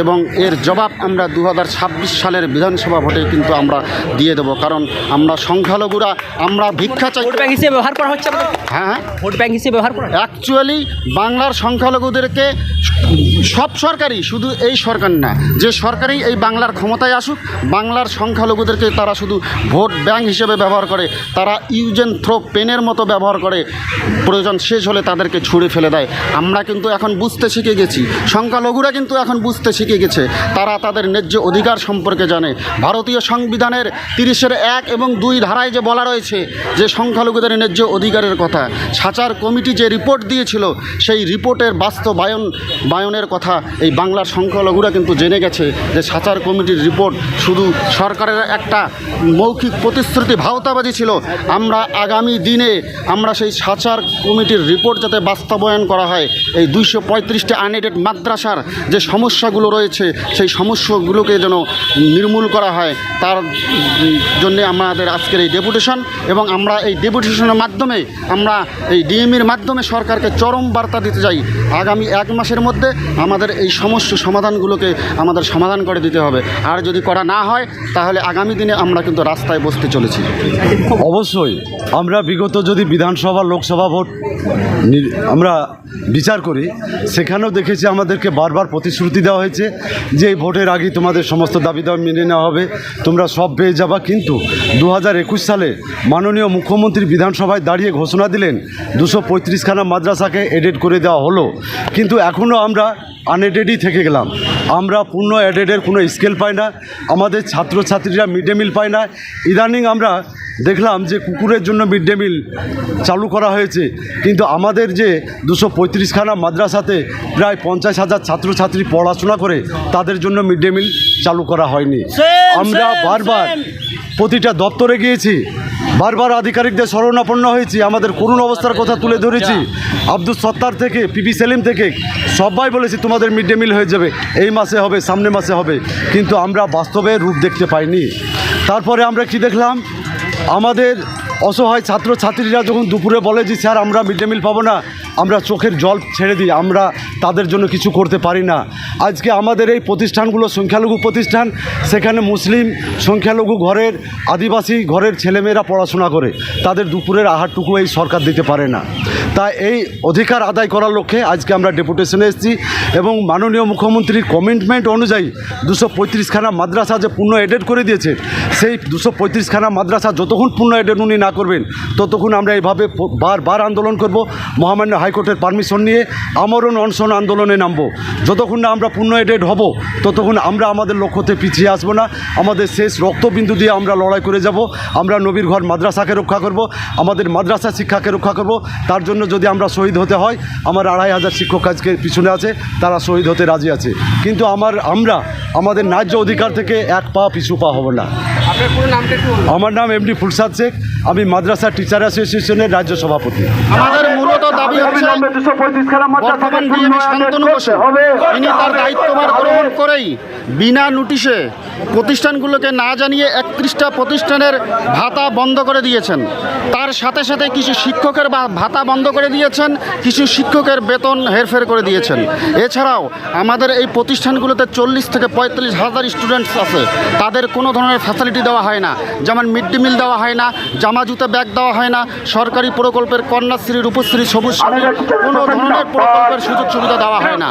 এবং এর জবাব আমরা দু হাজার ছাব্বিশ সালের বিধানসভা ভোটে কিন্তু আমরা দিয়ে দেবো। কারণ আমরা সংখ্যালঘুরা আমরা ভিক্ষা চাই ভোট ব্যাংক হিসেবে ব্যবহার করা হচ্ছে হ্যাঁ হ্যাঁ। ভোট ব্যাংক হিসেবে ব্যবহার করা অ্যাকচুয়ালি বাংলার সংখ্যালঘুদেরকে সব সরকারই শুধু এই সরকার না যে সরকারই এই বাংলার ক্ষমতায় আসুক বাংলার সংখ্যালঘুদেরকে তারা শুধু ভোট ব্যাংক হিসেবে ব্যবহার করে তারা ইউজেন থ্রো পেনের মতো ব্যবহার করে প্রয়োজন শেষ হলে তাদেরকে ছুঁড়ে ফেলে দেয়। আমরা কিন্তু এখন বুঝতে শিখে গেছি সংখ্যালঘুরা কিন্তু এখন বুঝতে শিখে গেছে। তারা তাদের ন্যায্য অধিকার সম্পর্কে জানে। ভারতীয় সংবিধানের তিরিশের এক এবং দুই ধারায় যে বলা রয়েছে যে সংখ্যালঘুদের ন্যায্য অধিকারের কথা, সাচার কমিটি যে রিপোর্ট দিয়েছিল, সেই রিপোর্টের বাস্তবায়ন, বায়নের কথা এই বাংলার সংখ্যালঘুরা কিন্তু জেনে গেছে যে সাচার কমিটির রিপোর্ট শুধু সরকারের একটা মৌখিক প্রতিশ্রুতি ভাওতাবাদী ছিল। আমরা আগামী দিনে আমরা সেই সাচার কমিটির রিপোর্ট যাতে বাস্তবায়ন করা হয়, এই দুইশো পঁয়ত্রিশটি আনএডেড মাদ্রাসার যে সমস্যাগুলো রয়েছে, সেই সমস্যাগুলোকে যেন নির্মূল করা হয়, তার জন্য আমাদের আজকের এই ডেপুটেশন এবং আমরা এই ডেপুটেশনের মাধ্যমে আমরা এই ডিএমির মাধ্যমে সরকারকে চরম বার্তা দিতে চাই। আগামী এক মাসের মধ্যে আমাদের এই সমস্যা সমাধানগুলোকে আমাদের সমাধান করে দিতে হবে। আর যদি করা না হয়, তাহলে আগামী দিনে আমরা কিন্তু রাস্তায় বসতে চলেছি। অবশ্যই। আমরা বিগত যদি বিধানসভা, লোকসভা ভোট আমরা বিচার করি। সেখানেও দেখেছি আমাদেরকে বারবার প্রতিশ্রুতি দেওয়া হয়েছে যে এই ভোটের আগে তোমাদের সমস্ত দাবি দাওয়া মেনে নেওয়া হবে। তোমরা সব পেয়ে যাবা। কিন্তু দু হাজার একুশ সালে মাননীয় মুখ্যমন্ত্রী বিধানসভায় দাঁড়িয়ে ঘোষণা দিলেন, দুশো পঁয়ত্রিশখানা মাদ্রাসাকে এডেড করে দেওয়া হলো। কিন্তু এখনও আমরা আনএডেডই থেকে গেলাম। আমরা পূর্ণ এডেডের কোনো স্কেল পাই না। আমাদের ছাত্রছাত্রীরা মিড ডে মিল পায় না। ইদানিং আমরা দেখলাম যে কুকুরের জন্য মিড ডে মিল চালু করা হয়েছে। কিন্তু আমাদের যে দুশো পঁয়ত্রিশখানা মাদ্রাসাতে প্রায় পঞ্চাশ হাজার ছাত্রছাত্রী পড়াশোনা করে তাদের জন্য মিড ডে মিল চালু করা হয়নি। আমরা বারবার প্রতিটা দপ্তরে গিয়েছি বারবার আধিকারিকদের শরণাপন্ন হয়েছি আমাদের করুণ অবস্থার কথা তুলে ধরেছি। আব্দুল সত্তার থেকে পিপি সেলিম থেকে সবাই বলেছি তোমাদের মিড ডে মিল হয়ে যাবে এই মাসে হবে সামনে মাসে হবে। কিন্তু আমরা বাস্তবে রূপ দেখতে পাইনি। তারপরে আমরা কি দেখলাম? আমাদের অসহায় ছাত্রছাত্রীরা যখন দুপুরে বলে যে, স্যার, আমরা মিড ডে মিল পাবো না, আমরা চোখের জল ছেড়ে দিই, আমরা তাদের জন্য কিছু করতে পারি না। আজকে আমাদের এই প্রতিষ্ঠানগুলো সংখ্যালঘু প্রতিষ্ঠান, সেখানে মুসলিম সংখ্যালঘু ঘরের, আদিবাসী ঘরের ছেলেমেয়েরা পড়াশোনা করে। তাদের দুপুরের আহারটুকু এই সরকার দিতে পারে না। তাই এই অধিকার আদায় করার লক্ষ্যে আজকে আমরা ডেপুটেশনে এসেছি এবং মাননীয় মুখ্যমন্ত্রীর কমিটমেন্ট অনুযায়ী দুশো পঁয়ত্রিশখানা মাদ্রাসা যে পূর্ণ এডেড করে দিয়েছে, সেই দুশো পঁয়ত্রিশখানা মাদ্রাসা যতক্ষণ পূর্ণ এডেড উনি না করবেন, ততক্ষণ আমরা এইভাবে বারবার আন্দোলন করব। মহামান্য হাইকোর্টের পারমিশন নিয়ে আমরণ অনশন আন্দোলনে নামবো। যতক্ষণ না আমরা পূর্ণ এডেড হব, ততক্ষণ আমরা আমাদের লক্ষ্যতে পিছিয়ে আসব না। আমাদের শেষ রক্তবিন্দু দিয়ে আমরা লড়াই করে যাব। আমরা নবীর ঘর মাদ্রাসাকে রক্ষা করব, আমাদের মাদ্রাসা শিক্ষাকে রক্ষা করব। তার জন্য যদি আমরা শহীদ হতে হয়, আমার আড়াই হাজার শিক্ষক আজকে পিছনে আছে, তারা শহীদ হতে রাজি আছে। কিন্তু আমার, আমরা, আমাদের ন্যায্য অধিকার থেকে এক পা পিছু পা হব না। আমার নাম এমডি ফুলসাদ শেখ। আমি মাদ্রাসা টিচার অ্যাসোসিয়েশনের রাজ্য সভাপতি। আমাদের মূলত দাবি হচ্ছে বর্তমান শান্তনু বসু। তিনি তার দায়িত্বভার গ্রহণ করেই বিনা নোটিশে প্রতিষ্ঠানগুলোকে না জানিয়ে একত্রিশটা প্রতিষ্ঠানের ভাতা বন্ধ করে দিয়েছেন। সাথে সাথে কিছু শিক্ষকের ভাতা বন্ধ করে দিয়েছেন, কিছু শিক্ষকের বেতন হেরফের করে দিয়েছেন। এছাড়াও আমাদের এই প্রতিষ্ঠানগুলোতে চল্লিশ থেকে পঁয়তাল্লিশ হাজার স্টুডেন্টস আছে। তাদের কোনো ধরনের ফ্যাসিলিটি দেওয়া হয় না। যেমন মিড ডে মিল দেওয়া হয় না, জামা জুতো ব্যাগ দেওয়া হয় না, সরকারি প্রকল্পের কন্যাশ্রী রূপশ্রী সবুজ কোনো ধরনের প্রকল্পের সুযোগ সুবিধা দেওয়া হয় না।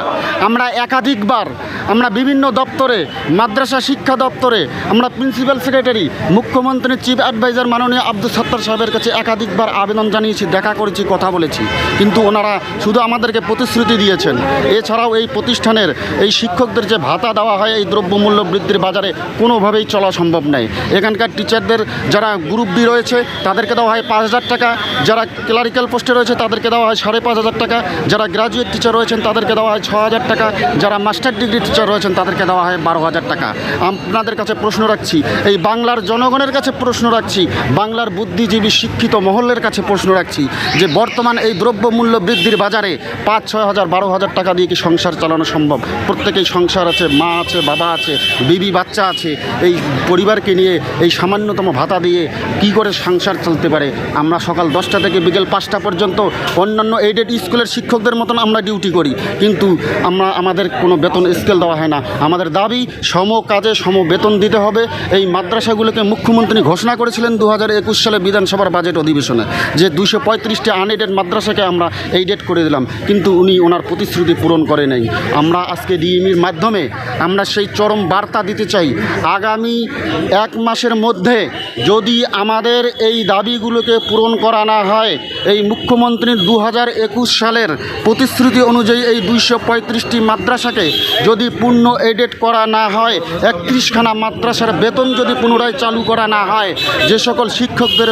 আমরা একাধিকবার আমরা বিভিন্ন দপ্তরে, মাদ্রাসা শিক্ষা দপ্তরে, আমরা প্রিন্সিপাল সেক্রেটারি মুখ্যমন্ত্রী চিফ অ্যাডভাইজার মাননীয় আব্দুল সত্তার সাহেবের কাছে একাধিকবার আবেদন জানিয়েছি, দেখা করেছি, কথা বলেছি। কিন্তু ওনারা শুধু আমাদেরকে প্রতিশ্রুতি দিয়েছেন। এছাড়াও এই প্রতিষ্ঠানের এই শিক্ষকদের যে ভাতা দেওয়া হয়, এই দ্রব্যমূল্য বৃদ্ধির বাজারে কোনোভাবেই চলা সম্ভব নয় এখানকার টিচারদের যারা গ্রুপ ডি রয়েছে, তাদেরকে দেওয়া হয় পাঁচ হাজার টাকা। যারা ক্লারিক্যাল পোস্টে রয়েছে, তাদেরকে দেওয়া হয় সাড়ে পাঁচ হাজার টাকা। যারা গ্রাজুয়েট টিচার রয়েছেন, তাদেরকে দেওয়া হয় ছ হাজার টাকা। যারা মাস্টার ডিগ্রি টিচার রয়েছেন, তাদেরকে দেওয়া হয় বারো হাজার টাকা। আপনাদের কাছে প্রশ্ন রাখছি, এই বাংলার জনগণের কাছে প্রশ্ন রাখছি, বাংলার বুদ্ধিজীবী, শিক্ষিত মহলের কাছে প্রশ্ন রাখছি যে বর্তমান এই দ্রব্যমূল্য বৃদ্ধির বাজারে পাঁচ, ছয় হাজার, বারো হাজার টাকা দিয়ে কি সংসার চালানো সম্ভব? প্রত্যেকেই সংসার আছে, মা আছে, বাবা আছে, বিবি, বাচ্চা আছে। এই পরিবারকে নিয়ে এই সামান্যতম ভাতা দিয়ে কি করে সংসার চলতে পারে? আমরা সকাল দশটা থেকে বিকেল পাঁচটা পর্যন্ত অন্যান্য এইডেড স্কুলের শিক্ষকদের মতন আমরা ডিউটি করি। কিন্তু আমরা, আমাদের কোনো বেতন স্কেল দেওয়া হয় না। আমাদের দাবি, সম কাজে সম বেতন দিতে হবে। এই মাদ্রাসাগুলোকে মুখ্যমন্ত্রী ঘোষণা করেছিলেন দু হাজার একুশ সালে বিধানসভার বাজেট অধিবেশনে যে দুশো পঁয়ত্রিশটি আনএডেড মাদ্রাসাকে আমরা এইডেড করে দিলাম, কিন্তু উনি ওনার প্রতিশ্রুতি পূরণ করে নেই। আমরা আজকে ডিএমির মাধ্যমে আমরা সেই চরম বার্তা দিতে চাই, আগামী এক মাসের মধ্যে যদি আমাদের এই দাবিগুলোকে পূরণ করা না হয়, এই মুখ্যমন্ত্রীর দু একুশ সালের প্রতিশ্রুতি অনুযায়ী এই দুইশো পঁয়ত্রিশটি মাদ্রাসাকে যদি পূর্ণ এডেট করা না হয়, একত্রিশখানা মাদ্রাসার বেতন যদি পুনরায় চালু করা না হয়, যে সকল শিক্ষকদের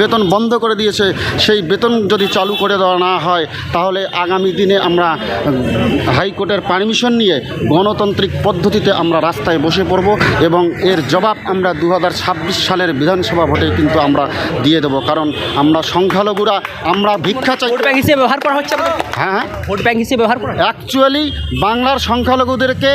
বেতন বন্ধ করে দিয়েছে, সেই বেতন যদি চালু করে দেওয়া না হয়, তাহলে আগামী দিনে আমরা হাইকোর্টের পারমিশন নিয়ে গণতান্ত্রিক পদ্ধতিতে আমরা রাস্তায় বসে পড়ব এবং এর জবাব আমরা দু হাজার ছাব্বিশ সালের বিধানসভা ভোটে কিন্তু আমরা দিয়ে দেবো। কারণ আমরা সংখ্যালঘুরা, আমরা ভিক্ষা চাই ব্যবহার করা হচ্ছে হ্যাঁ। ভোট ব্যাংক হিসেবে ব্যবহার করা অ্যাকচুয়ালি বাংলার সংখ্যালঘুদেরকে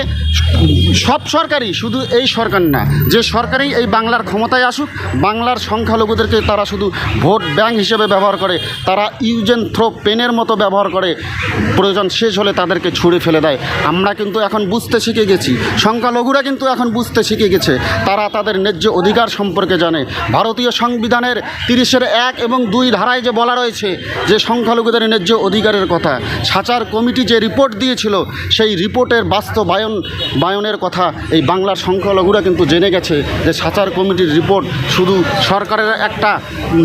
সব সরকারই শুধু এই সরকার না যে সরকারই এই বাংলার ক্ষমতায় আসুক বাংলার সংখ্যালঘুদেরকে তারা শুধু ভোট ব্যাংক হিসেবে ব্যবহার করে তারা ইউজেন থ্রো পেনের মতো ব্যবহার করে প্রয়োজন শেষ হলে তাদেরকে ছুঁড়ে ফেলে দেয়। আমরা কিন্তু এখন বুঝতে শিখে গেছি সংখ্যালঘুরা কিন্তু এখন বুঝতে শিখে গেছে তারা তাদের ন্যায্য অধিকার সম্পর্কে জানে। ভারতীয় সংবিধানের তিরিশের এক এবং দুই ধারায় যে বলা রয়েছে যে সংখ্যালঘুদের ন্যায্য অধিকারের কথা সাচার কমিটি যে রিপোর্ট দিয়েছিল, সেই রিপোর্টের বাস্তবায়ন, বায়নের কথা এই বাংলার সংখ্যালঘুরা কিন্তু জেনে গেছে যে সাচার কমিটির রিপোর্ট শুধু সরকারের একটা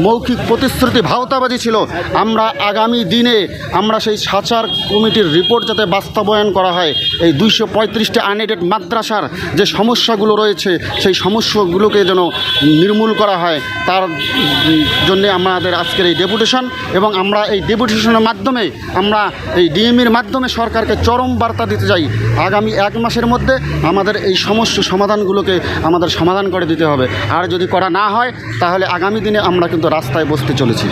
মৌখিক প্রতিশ্রুতি ভাওতাবাজি ছিল। আমরা আগামী দিনে আমরা সেই সাচার কমিটির রিপোর্ট যাতে বাস্তবায়ন করা হয়, এই দুইশো পঁয়ত্রিশটি আনএডেড মাদ্রাসার যে সমস্যাগুলো রয়েছে, সেই সমস্যাগুলোকে যেন নির্মূল করা হয়, তার জন্যে আমাদের আজকের এই ডেপুটেশন এবং আমরা এই ডেপুটেশনের মাধ্যমে আমরা এই ডিএমির মাধ্যমে সরকারকে চরম বার্তা দিতে চাই। আগামী এক মাসের মধ্যে আমাদের এই সমস্ত সমাধানগুলোকে আমাদের সমাধান করে দিতে হবে। আর যদি করা না হয়, তাহলে আগামী দিনে আমরা কিন্তু রাস্তায় বসতে চলেছি।